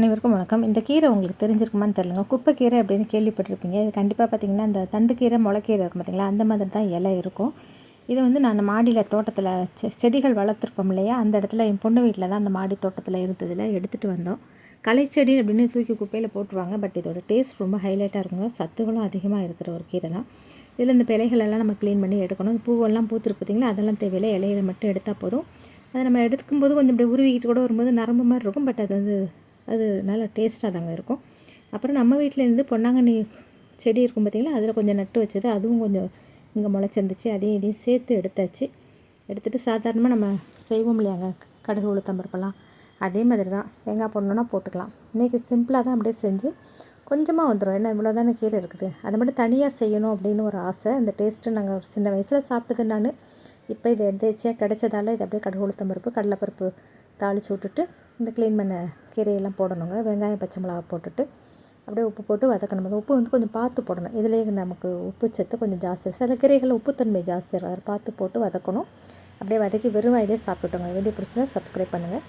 அனைவருக்கும் வணக்கம். இந்த கீரை உங்களுக்கு தெரிஞ்சிருக்குமான்னு தெரியலங்க. குப்பைக்கீரை அப்படின்னு கேள்விப்பட்டிருப்பீங்க. இது கண்டிப்பாக பார்த்தீங்கன்னா இந்த தண்டுக்கீரை முளைக்கீரை இருக்கும் பார்த்தீங்களா அந்த மாதிரி தான் இலை இருக்கும். இது வந்து நான் மாடியில் தோட்டத்தில் செ செடிகள் வளர்த்துருப்போம் இல்லையா? அந்த இடத்துல என் பொண்ணு வீட்டில் தான் அந்த மாடி தோட்டத்தில் இருந்ததில் எடுத்துகிட்டு வந்தோம். களை செடி அப்படின்னு தூக்கி குப்பையில் போட்டுருவாங்க. பட் இதோட டேஸ்ட் ரொம்ப ஹைலைட்டாக இருக்குங்க. சத்துகளும் அதிகமாக இருக்கிற ஒரு கீரை தான். இதில் இந்த பிழைகள் எல்லாம் நம்ம க்ளீன் பண்ணி எடுக்கணும். பூவெல்லாம் பூத்துருக்கு அதெல்லாம் தேவையில்லை. இலையில மட்டும் எடுத்தால் போதும். அதை நம்ம எடுக்கும்போது கொஞ்சம் இப்படி உருவிக்கிட்டு கூட வரும்போது நரம்பு மாதிரி இருக்கும். பட் அது வந்து அது நல்லா டேஸ்ட்டாக தாங்க இருக்கும். அப்புறம் நம்ம வீட்டிலேருந்து பொன்னாங்கண்ணி செடி இருக்கும் பார்த்திங்களா அதில் கொஞ்சம் நட்டு வச்சது. அதுவும் கொஞ்சம் இங்கே முளைச்சிருந்துச்சு. அதையும் இதையும் சேர்த்து எடுத்தாச்சு. எடுத்துகிட்டு சாதாரணமாக நம்ம செய்வோம் இல்லையாங்க கடுகு உளுத்தம்பருப்பெல்லாம் அதே மாதிரி தான் தேங்காய் போடணுன்னா போட்டுக்கலாம். இன்றைக்கி சிம்பிளாக தான் அப்படியே செஞ்சு கொஞ்சமாக வந்துடும் ஏன்னா இவ்வளோ தானே கீரை இருக்குது. அதை மட்டும் தனியாக செய்யணும் அப்படின்னு ஒரு ஆசை. அந்த டேஸ்ட்டு நாங்கள் சின்ன வயசில் சாப்பிட்டது நான். இப்போ இதை எடுத்து கிடச்சதால இது அப்படியே கடுகு உளுத்தம்பருப்பு கடலைப்பருப்பு தாளித்து விட்டுட்டு இந்த க்ளீன் பண்ண கீரையெல்லாம் போடணுங்க. வெங்காயம் பச்சை மிளகா போட்டுட்டு அப்படியே உப்பு போட்டு வதக்கணும். உப்பு வந்து கொஞ்சம் பார்த்து போடணும். இதுலேயே நமக்கு உப்பு சத்து கொஞ்சம் ஜாஸ்தி சில கீரைகளில் உப்புத்தன்மை ஜாஸ்தி இருக்கும் அதை பார்த்து போட்டு வதக்கணும். அப்படியே வதக்கி வெறும் வாயிலே சாப்பிட்டுட்டோங்க வீடியோ பிடிச்சிருந்தா சப்ஸ்கிரைப் பண்ணுங்கள்